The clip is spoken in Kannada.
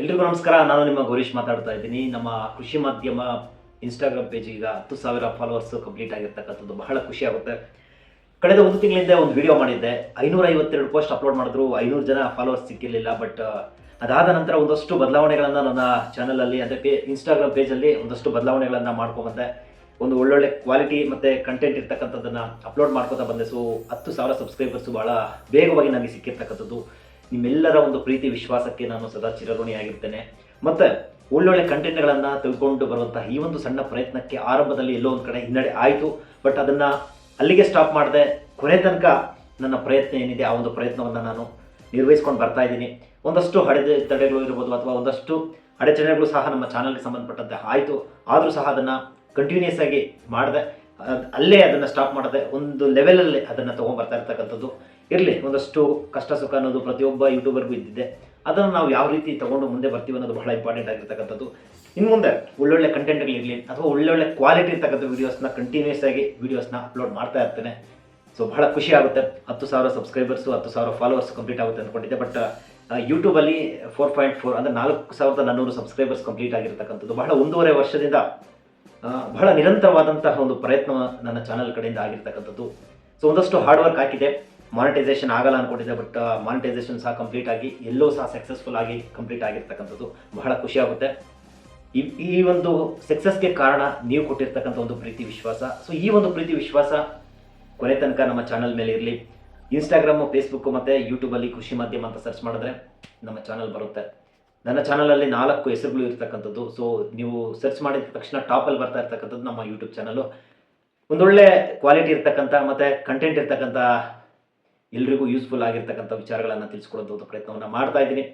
ಎಲ್ರಿಗೂ ನಮಸ್ಕಾರ. ನಾನು ನಿಮ್ಮ ಗೌರೀಶ್ ಮಾತಾಡ್ತಾ ಇದ್ದೀನಿ. ನಮ್ಮ ಕೃಷಿ ಮಾಧ್ಯಮ ಇನ್ಸ್ಟಾಗ್ರಾಮ್ ಪೇಜ್ ಈಗ ಹತ್ತು ಸಾವಿರ ಫಾಲೋವರ್ಸ್ ಕಂಪ್ಲೀಟ್ ಆಗಿರ್ತಕ್ಕಂಥದ್ದು ಬಹಳ ಖುಷಿ ಆಗುತ್ತೆ. ಕಳೆದ ಒಂದು ತಿಂಗಳಿಂದ ಒಂದು ವಿಡಿಯೋ ಮಾಡಿದ್ದೆ. ಐನೂರ ಐವತ್ತೆರಡು ಪೋಸ್ಟ್ ಅಪ್ಲೋಡ್ ಮಾಡಿದ್ರು. ಐನೂರು ಜನ ಫಾಲೋವರ್ಸ್ ಸಿಕ್ಕಿರಲಿಲ್ಲ ಬಟ್ ಅದಾದ ನಂತರ ಒಂದಷ್ಟು ಬದಲಾವಣೆಗಳನ್ನು ನನ್ನ ಚಾನಲಲ್ಲಿ ಅದಕ್ಕೆ ಇನ್ಸ್ಟಾಗ್ರಾಮ್ ಪೇಜಲ್ಲಿ ಒಂದಷ್ಟು ಬದಲಾವಣೆಗಳನ್ನು ಮಾಡ್ಕೊಂಬಂದೆ ಒಂದು ಒಳ್ಳೊಳ್ಳೆ ಕ್ವಾಲಿಟಿ ಮತ್ತು ಕಂಟೆಂಟ್ ಇರ್ತಕ್ಕಂಥದ್ದನ್ನು ಅಪ್ಲೋಡ್ ಮಾಡ್ಕೊತಾ ಬಂದೆ. ಸೊ ಹತ್ತು ಸಾವಿರ ಸಬ್ಸ್ಕ್ರೈಬರ್ಸು ಭಾಳ ಬೇಗವಾಗಿ ನನಗೆ ಸಿಕ್ಕಿರ್ತಕ್ಕಂಥದ್ದು. ನಿಮ್ಮೆಲ್ಲರ ಒಂದು ಪ್ರೀತಿ ವಿಶ್ವಾಸಕ್ಕೆ ನಾನು ಸದಾ ಚಿರಋಣಿಯಾಗಿರ್ತೇನೆ. ಮತ್ತು ಒಳ್ಳೊಳ್ಳೆ ಕಂಟೆಂಟ್ಗಳನ್ನು ತಿಳ್ಕೊಂಡು ಬರುವಂತಹ ಈ ಒಂದು ಸಣ್ಣ ಪ್ರಯತ್ನಕ್ಕೆ ಆರಂಭದಲ್ಲಿ ಎಲ್ಲೋ ಒಂದು ಕಡೆ ಹಿನ್ನಡೆ ಆಯಿತು. ಬಟ್ ಅದನ್ನು ಅಲ್ಲಿಗೆ ಸ್ಟಾಪ್ ಮಾಡಿದೆ ಕೊನೆ ತನಕ ನನ್ನ ಪ್ರಯತ್ನ ಏನಿದೆ ಆ ಒಂದು ಪ್ರಯತ್ನವನ್ನು ನಾನು ನಿರ್ವಹಿಸ್ಕೊಂಡು ಬರ್ತಾ ಇದ್ದೀನಿ. ಒಂದಷ್ಟು ಅಡೆತಡೆಗಳು ಇರ್ಬೋದು ಅಥವಾ ಒಂದಷ್ಟು ಅಡೆಚಣೆಗಳು ಸಹ ನಮ್ಮ ಚಾನಲ್ಗೆ ಸಂಬಂಧಪಟ್ಟಂತೆ ಆಯಿತು. ಆದರೂ ಸಹ ಅದನ್ನು ಕಂಟಿನ್ಯೂಸ್ ಆಗಿ ಮಾಡಿದೆ. ಅಲ್ಲೇ ಅದನ್ನು ಸ್ಟಾಪ್ ಮಾಡದೆ ಒಂದು ಲೆವೆಲಲ್ಲಿ ಅದನ್ನು ತೊಗೊಂಡ್ಬರ್ತಾ ಇರ್ತಕ್ಕಂಥದ್ದು. ಇರಲಿ, ಒಂದಷ್ಟು ಕಷ್ಟ ಸುಖ ಅನ್ನೋದು ಪ್ರತಿಯೊಬ್ಬ ಯೂಟ್ಯೂಬರ್ಗೂ ಇದ್ದಿದೆ. ಅದನ್ನು ನಾವು ಯಾವ ರೀತಿ ತಗೊಂಡು ಮುಂದೆ ಬರ್ತೀವಿ ಅನ್ನೋದು ಬಹಳ ಇಂಪಾರ್ಟೆಂಟ್ ಆಗಿರ್ತಕ್ಕಂಥದ್ದು. ಇನ್ನು ಮುಂದೆ ಒಳ್ಳೊಳ್ಳೆ ಕಂಟೆಂಟ್ಗಳಿರಲಿ ಅಥವಾ ಒಳ್ಳೊಳ್ಳೆ ಕ್ವಾಲಿಟಿ ಇರ್ತಕ್ಕಂಥ ವೀಡಿಯೋಸ್ನ ಕಂಟಿನ್ಯೂಸ್ ಆಗಿ ವೀಡಿಯೋಸ್ನ ಅಪ್ಲೋಡ್ ಮಾಡ್ತಾ ಇರ್ತೇನೆ. ಸೊ ಬಹಳ ಖುಷಿ ಆಗುತ್ತೆ. ಹತ್ತು ಸಾವಿರ ಸಬ್ಸ್ಕ್ರೈಬರ್ಸು ಹತ್ತು ಸಾವಿರ ಫಾಲೋವರ್ಸ್ ಕಂಪ್ಲೀಟ್ ಆಗುತ್ತೆ ಅಂದ್ಕೊಂಡಿದ್ದೆ ಬಟ್ ಯೂಟ್ಯೂಬಲ್ಲಿ ಫೋರ್ ಪಾಯಿಂಟ್ ಫೋರ್ ಅಂದರೆ ನಾಲ್ಕು ಸಾವಿರದ ನಾನ್ನೂರು ಸಬ್ಸ್ಕ್ರೈಬರ್ಸ್ ಕಂಪ್ಲೀಟ್ ಆಗಿರ್ತಕ್ಕಂಥದ್ದು. ಬಹಳ ಒಂದೂವರೆ ವರ್ಷದಿಂದ ಬಹಳ ನಿರಂತರವಾದಂತಹ ಒಂದು ಪ್ರಯತ್ನ ನನ್ನ ಚಾನಲ್ ಕಡೆಯಿಂದ ಆಗಿರ್ತಕ್ಕಂಥದ್ದು. ಸೊ ಒಂದಷ್ಟು ಹಾರ್ಡ್ ವರ್ಕ್ ಹಾಕಿದೆ. ಮಾನಿಟೈಸೇಷನ್ ಆಗಲ್ಲ ಅನ್ಕೊಂಡಿದ್ದೆ ಬಟ್ ಮಾನಿಟೈಸೇಷನ್ ಸಹ ಕಂಪ್ಲೀಟ್ ಆಗಿ, ಎಲ್ಲೋ ಸಹ ಸಕ್ಸಸ್ಫುಲ್ ಆಗಿ ಕಂಪ್ಲೀಟ್ ಆಗಿರ್ತಕ್ಕಂಥದ್ದು. ಬಹಳ ಖುಷಿ ಆಗುತ್ತೆ. ಈ ಈ ಒಂದು ಸಕ್ಸಸ್ಗೆ ಕಾರಣ ನೀವು ಕೊಟ್ಟಿರ್ತಕ್ಕಂಥ ಒಂದು ಪ್ರೀತಿ, ವಿಶ್ವಾಸ. ಸೊ ಈ ಒಂದು ಪ್ರೀತಿ, ವಿಶ್ವಾಸ ಕೊನೆ ತನಕ ನಮ್ಮ ಚಾನಲ್ ಮೇಲೆ ಇರಲಿ. ಇನ್ಸ್ಟಾಗ್ರಾಮು ಫೇಸ್ಬುಕ್ಕು ಮತ್ತು ಯೂಟ್ಯೂಬಲ್ಲಿ ಕೃಷಿ ಮಾಧ್ಯಮ ಅಂತ ಸರ್ಚ್ ಮಾಡಿದ್ರೆ ನಮ್ಮ ಚಾನಲ್ ಬರುತ್ತೆ. ನನ್ನ ಚಾನಲಲ್ಲಿ ನಾಲ್ಕು ಹೆಸರುಗಳು ಇರ್ತಕ್ಕಂಥದ್ದು. ಸೊ ನೀವು ಸರ್ಚ್ ಮಾಡಿದ ತಕ್ಷಣ ಟಾಪಲ್ಲಿ ಬರ್ತಾ ಇರ್ತಕ್ಕಂಥದ್ದು ನಮ್ಮ ಯೂಟ್ಯೂಬ್ ಚಾನಲು. ಒಂದೊಳ್ಳೆ ಕ್ವಾಲಿಟಿ ಇರ್ತಕ್ಕಂಥ ಮತ್ತು ಕಂಟೆಂಟ್ ಇರ್ತಕ್ಕಂಥ ಎಲ್ರಿಗೂ ಯೂಸ್ಫುಲ್ ಆಗಿರ್ತಕ್ಕಂಥ ವಿಚಾರಗಳನ್ನು ತಿಳಿಸ್ಕೊಡೋದು ಪ್ರಯತ್ನವನ್ನು ಮಾಡ್ತಾ ಇದ್ದೀನಿ.